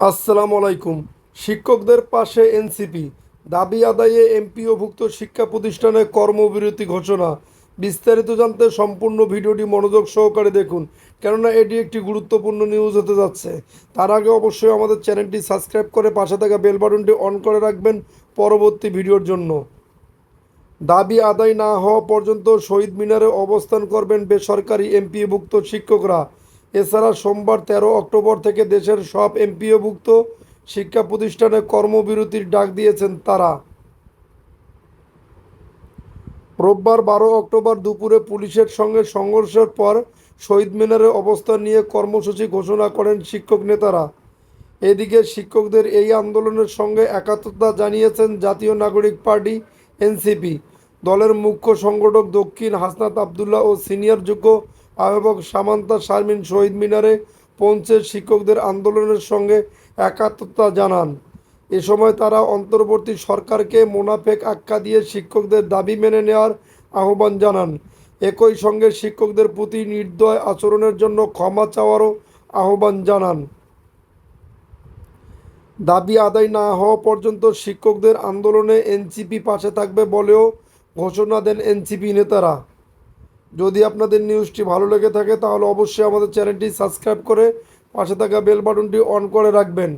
আসসালামু আলাইকুম। শিক্ষকদের পাশে এনসিপি, দাবি আদায়ে এমপিওভুক্ত শিক্ষা প্রতিষ্ঠানে কর্মবিরতি ঘোষণা। বিস্তারিত জানতে সম্পূর্ণ ভিডিওটি মনোযোগ সহকারে দেখুন, কেননা এটি একটি গুরুত্বপূর্ণ নিউজ হতে যাচ্ছে। তার আগে অবশ্যই আমাদের চ্যানেলটি সাবস্ক্রাইব করে পাশে থাকা বেল বাটনটি অন করে রাখবেন পরবর্তী ভিডিওর জন্য। দাবি আদায় না হওয়া পর্যন্ত শহীদ মিনারে অবস্থান করবেন বেসরকারি এমপিওভুক্ত শিক্ষকরা। এছাড়া সোমবার তেরো অক্টোবর থেকে দেশের সব এমপিওভুক্ত শিক্ষা প্রতিষ্ঠানে কর্মবিরতির ডাক দিয়েছেন তারা। রোববার বারো অক্টোবর দুপুরে পুলিশের সঙ্গে সংঘর্ষের পর শহীদ মিনারে অবস্থান নিয়ে কর্মসূচি ঘোষণা করেন শিক্ষক নেতারা। এদিকে শিক্ষকদের এই আন্দোলনের সঙ্গে একাত্মতা জানিয়েছেন জাতীয় নাগরিক পার্টি, এনসিপি। দলের মুখ্য সংগঠক দক্ষিণ হাসনাত আবদুল্লাহ ও সিনিয়র যোগ্য আহ্বায়ক সামান্তা শারমিন শহীদ মিনারে পৌঁছে শিক্ষকদের আন্দোলনের সঙ্গে একাত্মতা জানান। এ সময় তারা অন্তর্বর্তী সরকারকে মোনাফেক আখ্যা দিয়ে শিক্ষকদের দাবি মেনে নেওয়ার আহ্বান জানান। একই সঙ্গে শিক্ষকদের প্রতি নির্দয় আচরণের জন্য ক্ষমা চাওয়ারও আহ্বান জানান। দাবি আদায় না হওয়া পর্যন্ত শিক্ষকদের আন্দোলনে এনসিপি পাশে থাকবে বলেও ঘোষণা দেন এনসিপি নেতারা। যদি আপনাদের নিউজটি ভালো লেগে থাকে, তাহলে অবশ্যই আমাদের চ্যানেলটি সাবস্ক্রাইব করে পাশে থাকা বেল বাটনটি অন করে রাখবেন।